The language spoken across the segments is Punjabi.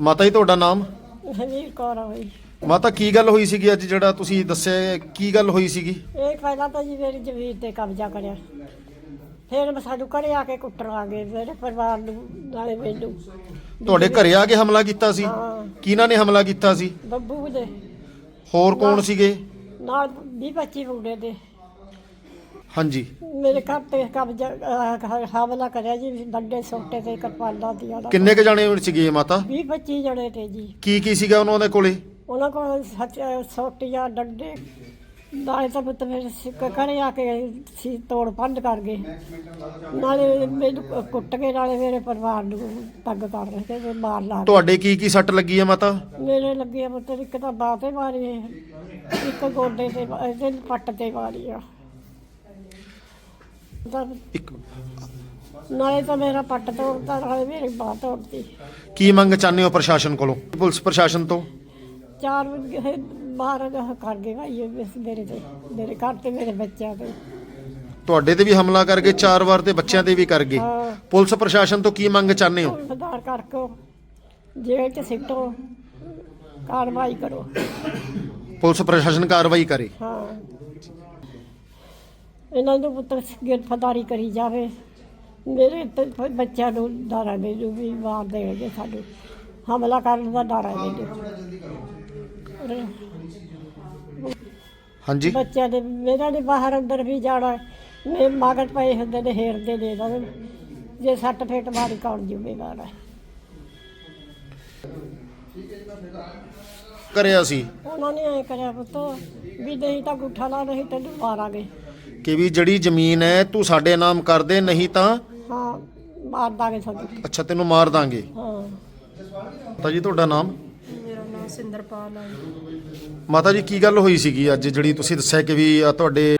ਮਾਤਾ ਜੀ ਤੁਹਾਡਾ ਨਾਮ? ਹਮੀਰ ਕੌਰ ਆ ਬਈ। ਮਾਤਾ ਕੀ ਗੱਲ ਹੋਈ ਸੀਗੀ ਅੱਜ ਜਿਹੜਾ ਤੁਸੀਂ ਦੱਸਿਆ ਕੀ ਗੱਲ ਹੋਈ ਸੀਗੀ? ਇਹ ਪਹਿਲਾਂ ਤਾਂ ਜੀ ਮੇਰੀ ਜ਼ਮੀਨ ਤੇ ਕਬਜ਼ਾ ਕਰਿਆ। ਫਿਰ ਮੈਂ ਸਾਨੂੰ ਘਰੇ ਆ ਕੇ ਕੁੱਟਣ ਆ ਗਏ ਮੇਰੇ ਪਰਿਵਾਰ ਨੂੰ ਨਾਲੇ ਮੈਨੂੰ। ਤੁਹਾਡੇ ਘਰੇ ਆ ਕੇ ਹਮਲਾ ਕੀਤਾ ਸੀ? ਹਾਂ। ਕਿਹਨਾਂ ਨੇ ਹਮਲਾ ਕੀਤਾ ਸੀ? ਬੱਬੂ ਦੇ। ਹੋਰ ਕੌਣ ਸੀਗੇ? ਨਾਲ 20 25 ਮੁੰਡੇ ਦੇ। ਹਾਂਜੀ। ਮੇਰੇ ਘਰ ਤੇ ਕਬਜ਼ਾ ਅਹ, ਹਮਲਾ ਕਰਿਆ ਜੀ ਡੰਡੇ ਸੋਟੇ ਤੇ ਕਿਰਪਾਨਾਂ ਦੀਆਂ ਨਾਲ। ਕਿੰਨੇ ਕ ਜਾਣੇ ਸੀਗੇ ਇਹ ਮਾਤਾ? 20 25 ਜਣੇ ਤੇ ਜੀ। ਕੀ ਕੀ ਸੀਗਾ ਉਹਨਾਂ ਦੇ ਕੋਲੇ? ਉਹਨਾਂ ਕੋਲ ਸੱਚ ਸੋਟੀਆਂ ਡੰਡੇ ਨਾਲੇ ਤਾਂ ਪੁੱਤ ਮੇਰੇ ਸਿੱਕ ਘਰੇ ਆ ਕੇ ਸੀ ਤੋੜ ਭੰਡ ਕਰ ਗਏ। ਨਾਲੇ ਮੈਨੂੰ ਕੁ- ਕੁੱਟ ਕੇ ਨਾਲੇ ਮੇਰੇ ਪਰਿਵਾਰ ਨੂੰ ਤੰਗ ਕਰ ਰਹੇ ਤੇ ਮਾਰ ਲਾ। ਤੁਹਾਡੇ ਕੀ ਕੀ ਸੱਟ ਲੱਗੀ ਹੈ ਮਾਤਾ? ਮੇਰੇ ਲੱਗੇ ਆ ਪੁੱਤ ਇੱਕ ਤਾਂ ਬਾਹ ਤੇ ਮਾਰੀ ਹੈ, ਇੱਕ ਗੋਡੇ ਤੇ ਮਾ- ਇਹਦੇ ਪੱਟ ਤੇ ਮਾਰੀ ਆ। ਇੱਕ ਨਾਲੇ ਤਾਂ ਮੇਰਾ ਪੱਟ ਤੋੜਦਾ ਨਾਲੇ ਮੇਰੀ ਬਾਹ ਤੋੜਦੀ ਕੀ ਮੰਗ ਚਾਹੁੰਦੇ ਹੋ ਪ੍ਰਸ਼ਾਸਨ ਕੋਲੋਂ? ਪੁਲਿਸ ਪ੍ਰਸ਼ਾਸਨ ਤੋਂ? ਚਾਰ ਵਜੇ ਬਾਹਰ ਉਹ ਕਰ ਗਏ ਭਾਈ ਇਹ ਮੇਰੇ ਤੇ ਮੇਰੇ ਘਰ ਤੇ ਮੇਰੇ ਬੱਚਿਆਂ ਤੇ। ਤੁਹਾਡੇ ਤੇ ਵੀ ਹਮਲਾ ਕਰਕੇ ਚਾਰ ਵਾਰ ਤੇ ਬੱਚਿਆਂ ਤੇ ਵੀ ਕਰ ਗਏ। ਹਾਂ। ਪੁਲਿਸ ਪ੍ਰਸ਼ਾਸਨ ਤੋਂ ਕੀ ਮੰਗ ਚਾਹੁੰਦੇ ਹੋ? ਸੁਧਾਰ ਕਰਕੇ ਜੇਲ੍ਹ ਚ ਸਿੱਟੋ ਕਾਰਵਾਈ ਕਰੋ। ਪੁਲਿਸ ਪ੍ਰਸ਼ਾਸਨ ਕਾਰਵਾਈ ਕਰੇ। ਹਾਂ। ਇਹਨਾਂ ਨੂੰ ਪੁੱਤਰ ਗ੍ਰਿਫਤਾਰੀ ਕਰੀ ਜਾਵੇ। ਮੇਰੇ ਤੇ ਬੱਚਿਆਂ ਨੂੰ ਡਰ ਹੈ ਮੈਨੂੰ ਵੀ ਮਾਰ ਦੇਣਗੇ ਸਾਨੂੰ ਹਮਲਾ ਕਰਨ ਦਾ ਡਰ ਹੈ ਮੈਨੂੰ ਹਾਂਜੀ। ਬੱਚਿਆਂ ਦੇ ਮੇਰਾ ਨੇ ਬਾਹਰ ਅੰਦਰ ਵੀ ਜਾਣਾ। ਮੇ ਮਗਰ ਪਏ ਹੁੰਦੇ ਨੇ ਹੇਰਦੇ ਨੇ ਇਹਨਾਂ ਨੂੰ ਜੇ ਸੱਟ ਫੇਟ ਮਾਰੀ ਕੌਣ ਜ਼ਿੰਮੇਵਾਰ ਹੈ? ਕਰਿਆ ਸੀ। ਉਹਨਾਂ ਨੇ ਐ ਕਰਿਆ ਪੁੱਤ ਵੀ ਨਹੀਂ ਤਾਂ ਗੁੱਠਾ ਲਾ ਨਹੀਂ ਤੈਨੂੰ ਮਾਰਾਂਗੇ ਕਿ ਵੀ ਜਿਹੜੀ ਜ਼ਮੀਨ ਹੈ ਤੂੰ ਸਾਡੇ ਨਾਮ ਕਰ ਦੇ ਨਹੀਂ ਤਾਂ ਹਾਂ ਮਾਰ ਦਾਂਗੇ ਸਾਨੂੰ ਅੱਛਾ ਤੈਨੂੰ ਮਾਰ ਦਾਂਗੇ। ਹਾਂ। ਮਾਤਾ ਜੀ ਤੁਹਾਡਾ ਨਾਮ? ਮੇਰਾ ਨਾਮ ਸਿੰਦਰਪਾਲ ਹੈ। ਮਾਤਾ ਜੀ ਕੀ ਗੱਲ ਹੋਈ ਸੀਗੀ ਅੱਜ ਜਿਹੜੀ ਤੁਸੀਂ ਦੱਸਿਆ ਕਿ ਵੀ ਆਹ ਤੁਹਾਡੇ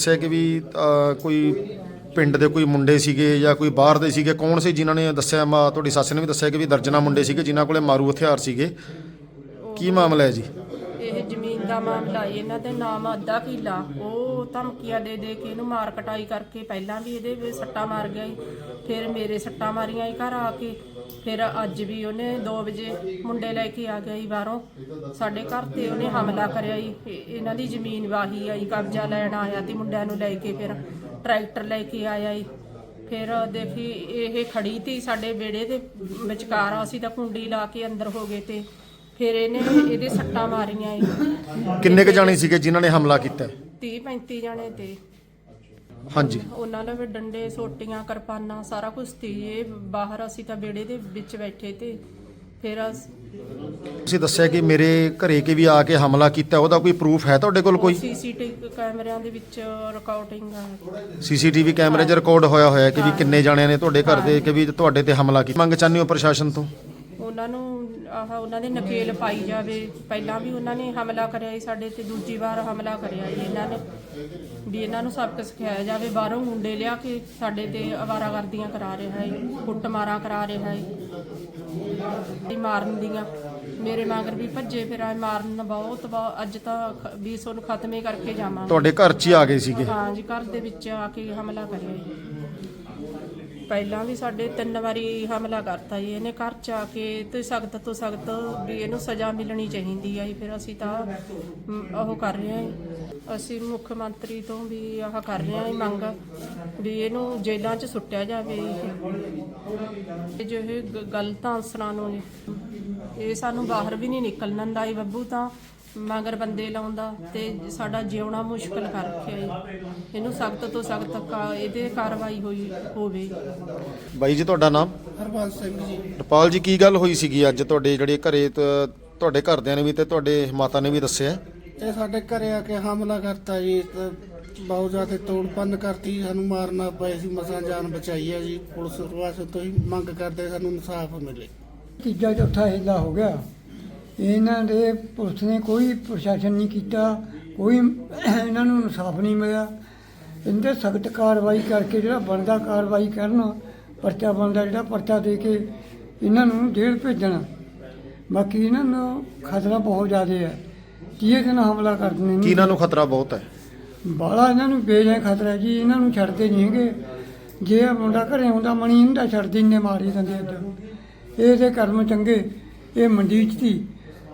ਦੱਸਿਆ ਕਿ ਵੀ ਕੋਈ ਪਿੰਡ ਦੇ ਕੋਈ ਮੁੰਡੇ ਸੀਗੇ ਜਾਂ ਕੋਈ ਬਾਹਰ ਦੇ ਸੀਗੇ ਕੌਣ ਸੀ ਜਿਨ੍ਹਾਂ ਨੇ ਦੱਸਿਆ? ਮਾ ਤੁਹਾਡੀ ਸੱਸ ਨੇ ਵੀ ਦੱਸਿਆ ਕਿ ਵੀ ਦਰਜਨਾ ਮੁੰਡੇ ਸੀਗੇ ਜਿਨ੍ਹਾਂ ਕੋਲੇ ਮਾਰੂ ਹਥਿਆਰ ਸੀਗੇ। ਕੀ ਮਾਮਲਾ ਹੈ ਜੀ? ਇਹ ਜ਼ਮੀਨ ਦਾ ਮਾਮਲਾ ਏ। ਇਹਨਾਂ ਦੇ ਨਾਮ ਅੱਧਾ ਕਿੱਲਾ। ਉਹ ਧਮਕੀਆਂ ਦੇ ਦੇ ਕੇ ਇਹਨੂੰ ਮਾਰ ਕਟਾਈ ਕਰਕੇ ਪਹਿਲਾਂ ਵੀ ਇਹਦੇ ਵੀ ਸੱਟਾਂ ਮਾਰ ਗਿਆ ਈ ਫਿਰ ਮੇਰੇ ਸੱਟਾਂ ਮਾਰੀਆਂ ਈ ਘਰ ਆ ਕੇ। ਫਿਰ ਅੱਜ ਵੀ ਉਹਨੇ 2 ਵਜੇ ਮੁੰਡੇ ਲੈ ਕੇ ਆ ਗਿਆ ਈ ਬਾਹਰੋਂ। ਸਾਡੇ ਘਰ ਤੇ ਉਹਨੇ ਹਮਲਾ ਕਰਿਆ ਇਹ- ਇਹਨਾਂ ਦੀ ਜ਼ਮੀਨ ਵਾਹੀ ਆਈ ਕਬਜ਼ਾ ਲੈਣ ਆਇਆ ਤੇ ਮੁੰਡਿਆਂ ਨੂੰ ਲੈ ਕੇ ਫਿਰ ਟਰੈਕਟਰ ਲੈ ਕੇ ਆਇਆ ਈ ਫਿਰ ਦੇਖੀ ਇਹ ਖੜੀ ਤੀ ਸਾਡੇ ਵਿਹੜੇ ਦੇ ਵਿਚਕਾਰ ਅਸੀਂ ਤਾਂ ਕੁੰਡੀ ਲਾ ਕੇ ਅੰਦਰ ਹੋ ਗਏ ਤੇ ਫਿਰ ਇਹਨੇ ਇਹਦੇ ਸੱਟਾਂ ਮਾਰੀਆਂ ਈ ਕਿੰਨੇ ਕ ਜਾਣੇ ਸੀਗੇ ਜਿਨ੍ਹਾਂ ਨੇ ਹਮਲਾ ਕੀਤਾ? ਹੈ? 30 35 ਜਣੇ ਤੇ। ਹਾਂਜੀ। ਉਹਨਾਂ ਨੇ ਵੀ ਡੰਡੇ ਸੋਟੀਆਂ ਕਿਰਪਾਨਾਂ ਸਾਰਾ ਕੁਝ ਤੀ ਇਹ ਬਾਹਰ ਅਸੀਂ ਤਾਂ ਵਿਹੜੇ ਦੇ ਵਿੱਚ ਬੈਠੇ ਤੇ ਫਿਰ ਅਸ- ਤੁਸੀਂ ਦੱਸਿਆ ਕਿ ਮੇਰੇ ਘਰੇ ਕੇ ਵੀ ਆ ਕੇ ਹਮਲਾ ਕੀਤਾ ਉਹਦਾ ਕੋਈ ਪ੍ਰੂਫ ਹੈ ਤੁਹਾਡੇ ਕੋਲ ਕੋਈ? ਸੀਸੀਟੀਵੀ ਕੈਮਰਿਆਂ ਦੇ ਵਿੱਚ ਰਿਕਾਰਡਿੰਗ ਆ। ਸੀਸੀਟੀਵੀ ਕੈਮਰੇ 'ਚ ਰਿਕਾਰਡ ਹੋਇਆ ਹੋਇਆ ਕਿ ਵੀ ਕਿੰਨੇ ਜਾਣਿਆਂ ਨੇ ਤੁਹਾਡੇ ਘਰ ਦੇ ਕਿ ਵੀ ਤੁਹਾਡੇ ਤੇ ਹਮਲਾ ਕੀਤਾ? ਮੰਗ ਚਾਹੁੰਦੇ ਹੋ ਪ੍ਰਸ਼ਾਸਨ ਤੋਂ? ਉਹਨਾਂ ਨੂੰ ਆਹ ਉਹਨਾਂ ਦੇ ਨਕੇਲ ਪਾਈ ਜਾਵੇ। ਪਹਿਲਾਂ ਵੀ ਉਹਨਾਂ ਨੇ ਹਮਲਾ ਕਰਿਆ ਸੀ ਸਾਡੇ ਤੇ ਦੂਜੀ ਵਾਰ ਹਮਲਾ ਕਰਿਆ ਜੀ ਇਹਨਾਂ ਨੇ। ਵੀ ਇਹਨਾਂ ਨੂੰ ਸਬਕ ਸਿਖਾਇਆ ਜਾਵੇ ਬਾਹਰੋਂ ਮੁੰਡੇ ਲਿਆ ਕੇ ਸਾਡੇ ਤੇ ਅਵਾਰਾਗਰਦੀਆਂ ਕਰਾ ਰਿਹਾ ਹੈ ਕੁੱਟਮਾਰਾਂ ਕਰਾ ਰਿਹਾ ਹੈ। ਮਾਰਨ ਦੀਆਂ। ਮੇਰੇ ਮਗਰ ਵੀ ਭੱਜੇ ਫਿਰ ਆ ਮਾਰਨ ਬਹੁਤ ਅੱਜ ਤਾਂ ਖ- ਵੀ ਤੁਹਾਨੂੰ ਖਤਮ ਕਰਕੇ ਜਾਵਾਂਗੇ। ਤੁਹਾਡੇ ਘਰ 'ਚ ਹੀ ਆ ਗਏ ਸੀਗੇ? ਹਾਂ ਜੀ ਘਰ ਦੇ ਵਿੱਚ ਆ ਕੇ ਹਮਲਾ ਕਰਿਆ ਜੀ। ਪਹਿਲਾਂ ਵੀ ਸਾਡੇ ਤਿੰਨ ਵਾਰੀ ਹਮਲਾ ਕਰਤਾ ਜੀ। ਇਹਨੇ ਘਰ ਚ ਆ ਕੇ ਤੇ ਸਖਤ ਤੋਂ ਸਖਤ ਵੀ ਇਹਨੂੰ ਸਜ਼ਾ ਮਿਲਣੀ ਚਾਹੀਦੀ ਆ ਜੀ। ਫਿਰ ਅਸੀਂ ਤਾਂ ਮ, ਉਹ ਕਰ ਰਹੇ ਹਾਂ ਜੀ। ਅਸੀਂ ਮੁੱਖ ਮੰਤਰੀ ਤੋਂ ਵੀ ਆਹ ਕਰ ਰਹੇ ਹਾਂ ਜੀ ਮੰਗ ਵੀ ਇਹਨੂੰ ਜੇਲ੍ਹਾਂ 'ਚ ਸੁੱਟਿਆ ਜਾਵੇ ਇਹ ਜੋ ਇਹ ਗ- ਗਲਤ ਅਨਸਰਾਂ ਨੂੰ ਜੀ। ਇਹ ਸਾਨੂੰ ਬਾਹਰ ਵੀ ਨਹੀਂ ਨਿਕਲਣ ਦਿੰਦਾ ਜੀ ਬੱਬੂ ਤਾਂ। ਮਗਰ ਬੰਦੇ ਲਾਉਂਦਾ ਤੇ ਸਾਡਾ ਜਿਉਣਾ ਮੁਸ਼ਕਲ ਕਰ ਰੱਖਿਆ ਜੀ ਇਹਨੂੰ ਸਖਤ ਤੋਂ ਸਖਤ ਇਹਦੇ ਕਾਰਵਾਈ ਹੋਈ ਹੋਵੇ। ਬਾਈ ਜੀ ਤੁਹਾਡਾ ਨਾਮ? ਹਰਬੰਸ ਸਿੰਘ ਜੀ। ਰਪਾਲ ਜੀ ਕੀ ਗੱਲ ਹੋਈ ਸੀਗੀ ਅੱਜ ਤੁਹਾਡੇ ਜਿਹੜੇ ਘਰੇ ਤ- ਤੁਹਾਡੇ ਘਰਦਿਆਂ ਨੇ ਵੀ ਤੇ ਤੁਹਾਡੇ ਮਾਤਾ ਨੇ ਵੀ ਦੱਸਿਆ? ਇਹ ਸਾਡੇ ਘਰੇ ਆ ਕੇ ਹਮਲਾ ਕਰਤਾ ਜੀ ਤੇ ਬਹੁਤ ਜ਼ਿਆਦਾ ਤੋੜ ਭੰਨ ਕਰਤੀ ਸਾਨੂੰ ਮਾਰਨਾ ਪਏ ਸੀ ਮਸਾਂ ਜਾਨ ਬਚਾਈ ਹੈ ਜੀ। ਪੁਲਿਸ ਪ੍ਰਸ਼ਾਸਨ ਤੋਂ ਹੀ ਮੰਗ ਕਰਦੇ ਸਾਨੂੰ ਇਨਸਾਫ ਮਿਲੇ। ਤੀਜਾ ਚੌਥਾ ਹਿੱਲਾ ਹੋ ਗਿਆ। ਇਹਨਾਂ ਦੇ ਪੁਲਿਸ ਨੇ ਕੋਈ ਪ੍ਰਸ਼ਾਸਨ ਨਹੀਂ ਕੀਤਾ ਕੋਈ ਇਹਨਾਂ ਨੂੰ ਇਨਸਾਫ ਨਹੀਂ ਮਿਲਿਆ। ਇਹਦੇ ਸਖਤ ਕਾਰਵਾਈ ਕਰਕੇ ਜਿਹੜਾ ਬਣਦਾ ਕਾਰਵਾਈ ਕਰਨ ਪਰਚਾ ਬਣਦਾ ਜਿਹੜਾ ਪਰਚਾ ਦੇ ਕੇ ਇਹਨਾਂ ਨੂੰ ਜੇਲ੍ਹ ਭੇਜਣਾ। ਬਾਕੀ ਇਹਨਾਂ ਨੂੰ ਖਤਰਾ ਬਹੁਤ ਜ਼ਿਆਦਾ ਹੈ। ਕਿਹਦੇ ਦਿਨ ਹਮਲਾ ਕਰ ਦਿੰਦੇ ਕਿ ਨੇ। ਇਹਨਾਂ ਨੂੰ ਖਤਰਾ ਬਹੁਤ ਹੈ? ਬਾਲਾ ਇਹਨਾਂ ਨੂੰ ਬੇਜਾਏ ਖਤਰਾ ਜੀ ਇਹਨਾਂ ਨੂੰ ਛੱਡਦੇ ਨਹੀਂ ਹੈਗੇ। ਜੇ ਇਹ ਮੁੰਡਾ ਘਰੇ ਆਉਂਦਾ ਮਣੀ ਇਹਦਾ ਛੱਡਦੇ ਨੇ ਮਾਰੀ ਦਿੰਦੇ ਇੱਧਰ। ਇਹ ਤੇ ਕਰਮ ਚੰਗੇ ਇਹ ਮੰਡੀ ਚ ਸੀ।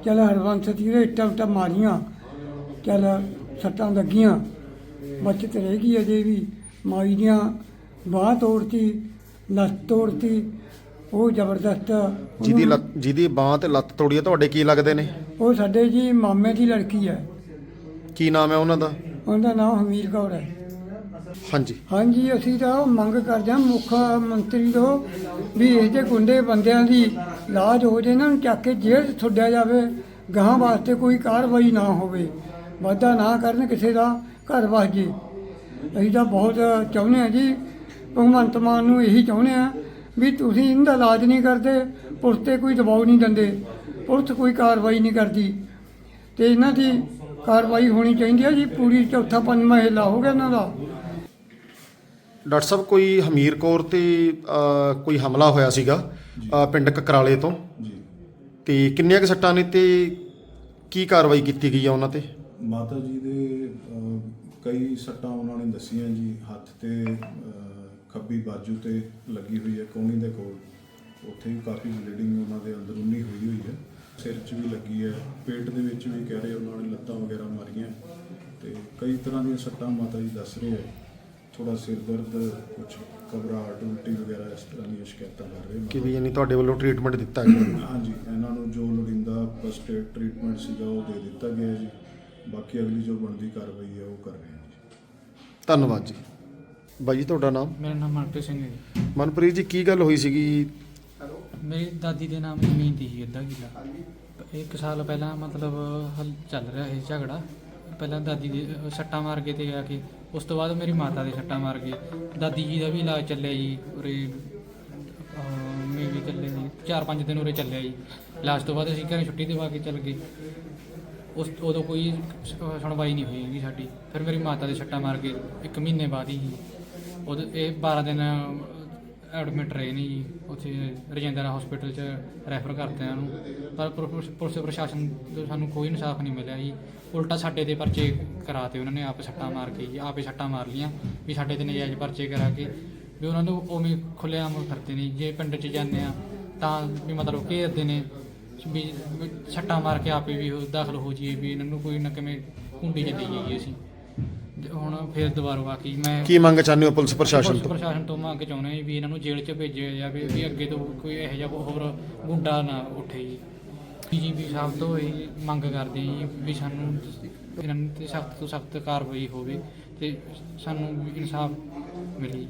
ਚੱਲ ਹਰਵੰਸ ਦੀ ਦੇ ਇੱਟਾਂ ਉੱਟਾਂ ਮਾਰੀਆਂ। ਚੱਲ ਸੱਟਾਂ ਲੱਗੀਆਂ। ਬਚਤ ਰਹਿ ਗਈ ਅਜੇ ਵੀ। ਮਾਈ ਦੀਆਂ ਬਾਹ ਤੋੜਤੀ ਲੱਤ ਤੋੜਤੀ। ਉਹ ਜ਼ਬਰਦਸਤ। ਜਿਹਦੀ ਉਹਨੂੰ- ਲੱਤ ਜਿਹਦੀ ਬਾਹ ਤੇ ਲੱਤ ਤੋੜੀ ਤੁਹਾਡੇ ਕੀ ਲੱਗਦੇ ਨੇ? ਉਹ ਸਾਡੇ ਜੀ ਮਾਮੇ ਦੀ ਲੜਕੀ ਹੈ ਕੀ ਨਾਮ ਹੈ ਉਹਨਾਂ ਦਾ? ਉਹਦਾ ਨਾਮ ਹਮੀਰ ਕੌਰ ਹੈ। ਹਾਂਜੀ। ਹਾਂਜੀ ਅਸੀਂ ਤਾਂ ਮੰਗ ਕਰਦੇ ਹਾਂ ਮੁੱਖ ਮੰਤਰੀ ਤੋਂ ਵੀ ਇਹ ਜਿਹੇ ਗੁੰਡੇ ਬੰਦਿਆਂ ਦੀ ਇਲਾਜ ਹੋ ਜੇ ਇਹਨਾਂ ਨੂੰ, ਚੱਕ ਕੇ ਜੇਲ੍ਹ 'ਚ ਛੱਡਿਆ ਜਾਵੇ, ਗਾਹਾਂ ਵਾਸਤੇ ਕੋਈ ਕਾਰਵਾਈ ਨਾ ਹੋਵੇ, ਵਾਧਾ ਨਾ ਕਰਨ ਕਿਸੇ ਦਾ ਘਰ ਵਸ ਜੇ। ਅਸੀਂ ਤਾਂ ਬਹੁਤ ਚਾਹੁੰਦੇ ਹਾਂ ਜੀ, ਭਗਵੰਤ ਮਾਨ ਨੂੰ ਇਹੀ ਚਾਹੁੰਦੇ ਹਾਂ ਵੀ ਤੁਸੀਂ ਇਹਨਾਂ ਦਾ ਇਲਾਜ ਨਹੀਂ ਕਰਦੇ, ਪੁਲਿਸ ਤੇ ਕੋਈ ਦਬਾਅ ਨਹੀਂ ਦਿੰਦੇ, ਪੁਲਿਸ ਕੋਈ ਕਾਰਵਾਈ ਨਹੀਂ ਕਰਦੀ। ਤੇ ਇਹਨਾਂ ਦੀ ਕਾਰਵਾਈ ਹੋਣੀ ਚਾਹੀਦੀ ਹੈ ਜੀ, ਪੂਰੀ ਚੌਥਾ ਪੰਜਵਾਂ ਹਿੱਲਾ ਹੋ ਗਿਆ ਇਹਨਾਂ ਦਾ। ਡਾਕਟਰ ਸਾਹਿਬ ਕੋਈ ਹਮੀਰ ਕੌਰ ਤੇ ਅ, ਕੋਈ ਹਮਲਾ ਹੋਇਆ ਸੀਗਾ ਅ, ਪਿੰਡ ਕਕਰਾਲੇ ਤੋਂ? ਜੀ। ਤੇ ਕਿੰਨੀਆਂ ਕੁ ਸੱਟਾਂ ਨੇ ਤੇ ਕੀ ਕਾਰਵਾਈ ਕੀਤੀ ਗਈ ਆ ਉਹਨਾਂ ਤੇ? ਮਾਤਾ ਜੀ ਦੇ ਅਹ, ਕਈ ਸੱਟਾਂ ਉਹਨਾਂ ਨੇ ਦੱਸੀਆਂ ਜੀ ਹੱਥ ਤੇ ਅਹ, ਖੱਬੀ ਬਾਜੂ ਤੇ ਲੱਗੀ ਹੋਈ ਹੈ ਕੋਣੀ ਦੇ ਕੋਲ। ਉੱਥੇ ਵੀ ਕਾਫੀ ਬਲੀਡਿੰਗ ਉਹਨਾਂ ਦੇ ਅੰਦਰੂਨੀ ਹੋਈ ਹੋਈ ਹੈ। ਸਿਰ 'ਚ ਵੀ ਲੱਗੀ ਹੈ ਪੇਟ ਦੇ ਵਿੱਚ ਵੀ ਕਹਿ ਰਹੇ ਉਹਨਾਂ ਨੇ ਲੱਤਾਂ ਵਗੈਰਾ ਮਾਰੀਆਂ। ਤੇ ਕਈ ਤਰ੍ਹਾਂ ਦੀਆਂ ਸੱਟਾਂ ਮਾਤਾ ਜੀ ਦੱਸ ਰਹੇ ਹੈ ਥੋੜਾ ਸਿਰ ਦਰਦ ਕੁਝ ਘਬਰਾਹਟ ਉਲਟੀ ਵਗੈਰਾ ਇਸ ਤਰ੍ਹਾਂ ਦੀਆਂ ਸ਼ਿਕਾਇਤਾਂ ਕਰ ਰਹੇ ਕਿ ਵੀ ਯਾਨੀ ਤੁਹਾਡੇ ਵੱਲੋਂ ਟ੍ਰੀਟਮੈਂਟ ਦਿੱਤਾ ਗਿਆ। ਹਾਂਜੀ ਇਹਨਾਂ ਨੂੰ ਜੋ ਲੋੜੀਂਦਾ ਫਸਟ ਏਡ ਟ੍ਰੀਟਮੈਂਟ ਸੀਗਾ ਉਹ ਦੇ ਦਿੱਤਾ ਗਿਆ ਜੀ। ਬਾਕੀ ਅਗਲੀ ਜੋ ਬਣਦੀ ਕਾਰਵਾਈ ਹੈ ਉਹ ਕਰ ਰਹੇ ਹਾਂ ਜੀ। ਧੰਨਵਾਦ ਜੀ। ਬਾਈ ਜੀ ਤੁਹਾਡਾ ਨਾਮ? ਮੇਰਾ ਨਾਮ ਮਨਪ੍ਰੀਤ ਸਿੰਘ ਹੈ ਜੀ। ਮਨਪ੍ਰੀਤ ਜੀ ਕੀ ਗੱਲ ਹੋਈ ਸੀਗੀ? ਮੇਰੀ ਦਾਦੀ ਦੇ ਨਾਮ ਜ਼ਮੀਨ ਦੀ ਸੀ ਅੱਧਾ ਕਿੱਲਾ। ਇੱਕ ਸਾਲ ਪਹਿਲਾਂ ਮਤਲਬ ਹਲ ਚੱਲ ਰਿਹਾ ਇਹ ਝਗੜਾ। ਪਹਿਲਾਂ ਦਾਦੀ ਦੇ ਅਹ, ਸੱਟਾਂ ਮਾਰ ਕੇ ਤੇ ਆ ਕੇ ਉਸ ਤੋਂ ਬਾਅਦ ਮੇਰੀ ਮਾਤਾ ਦੇ ਸੱਟਾਂ ਮਾਰ ਕੇ ਦਾਦੀ ਜੀ ਦਾ ਵੀ ਇਲਾਜ ਚੱਲਿਆ ਜੀ ਉਰੇ ਮੇ ਵੀ ਚੱਲੇ ਜੀ ਚਾਰ ਪੰਜ ਦਿਨ ਉਰੇ ਚੱਲਿਆ ਜੀ। ਇਲਾਜ ਤੋਂ ਬਾਅਦ ਅਸੀਂ ਘਰੇ ਛੁੱਟੀ 'ਤੇ ਪਾ ਕੇ ਚੱਲ ਗਏ। ਉਸ ਉਦੋਂ ਕੋਈ ਸ- ਸੁਣਵਾਈ ਨਹੀਂ ਹੋਈ ਹੈਗੀ ਸਾਡੀ। ਫਿਰ ਮੇਰੀ ਮਾਤਾ ਦੇ ਸੱਟਾਂ ਮਾਰ ਕੇ ਇੱਕ ਮਹੀਨੇ ਬਾਅਦ ਹੀ ਉਦੋਂ ਇਹ 12 ਦਿਨ ਐਡਮਿਟ ਰਹੇ ਨੇ ਜੀ। ਉੱਥੇ ਰਜਿੰਦਰਾ ਹਸਪੀਟਲ 'ਚ ਰੈਫਰ ਕਰਤੇ ਇਹਨਾਂ ਨੂੰ ਪਰ ਪੁ- ਪੁਲਿਸ ਪੁਲਿਸ ਪ੍ਰਸ਼ਾਸਨ ਤੋਂ ਸਾਨੂੰ ਕੋਈ ਇਨਸਾਫ ਨਹੀਂ ਮਿਲਿਆ ਜੀ। ਉਲਟਾ ਸਾਡੇ ਦੇ ਪਰਚੇ ਕਰਾਤੇ ਉਹਨਾਂ ਨੇ, ਆਪ ਸੱਟਾਂ ਮਾਰ ਕੇ ਜੀ, ਆਪੇ ਸੱਟਾਂ ਮਾਰ ਲੀਆਂ ਵੀ ਸਾਡੇ ਤੇ ਨਜਾਇਜ਼ ਪਰਚੇ ਕਰਾ ਕੇ। ਵੀ ਉਹਨਾਂ ਨੂੰ ਉਵੇਂ ਖੁੱਲ੍ਹੇਆਮ ਕਰਦੇ ਨੇ ਜੇ। ਪਿੰਡ 'ਚ ਜਾਂਦੇ ਆ ਤਾਂ ਵੀ ਮਤਲਬ ਘੇਰਦੇ ਨੇ ਵੀ ਸੱਟਾਂ ਮਾਰ ਕੇ ਆਪੇ ਵੀ ਦਾਖਲ ਹੋ ਜਾਈਏ ਵੀ ਇਹਨਾਂ ਨੂੰ ਕੋਈ ਨਾ ਕਿਵੇਂ ਕੁੰਡੀ ਚ ਲਈ ਜਾਈਏ ਅਸੀਂ। ਹੁਣ ਫਿਰ ਦੁਬਾਰਾ ਆ ਕੇ ਮੈਂ ਕੀ ਮੰਗ ਚਾਹੁੰਦੇ ਹੋ ਪੁਲਿਸ ਪ੍ਰਸ਼ਾਸਨ ਪੁਲਿਸ ਤੋਂ? ਪ੍ਰਸ਼ਾਸਨ ਤੋਂ ਮੰਗ ਚਾਹੁੰਦੇ ਹਾਂ ਵੀ ਇਹਨਾਂ ਨੂੰ ਜੇਲ੍ਹ 'ਚ ਭੇਜਿਆ ਜਾਵੇ ਵੀ ਅੱਗੇ ਤੋਂ ਕੋਈ ਇਹੋ ਜਿਹਾ ਹੋਰ ਗੁੰਡਾ ਨਾ ਉੱਠੇ ਜੀ। ਜੀ ਵੀ ਸਭ ਤੋਂ ਇਹ ਮੰਗ ਕਰਦੇ ਹਾਂ ਜੀ ਵੀ ਸਾਨੂੰ ਇਹਨਾਂ ਤੇ ਸਖਤ ਤੋਂ ਸਖਤ ਕਾਰਵਾਈ ਹੋਵੇ ਤੇ ਸਾਨੂੰ ਇਨਸਾਫ ਮਿਲੇ ਜੀ।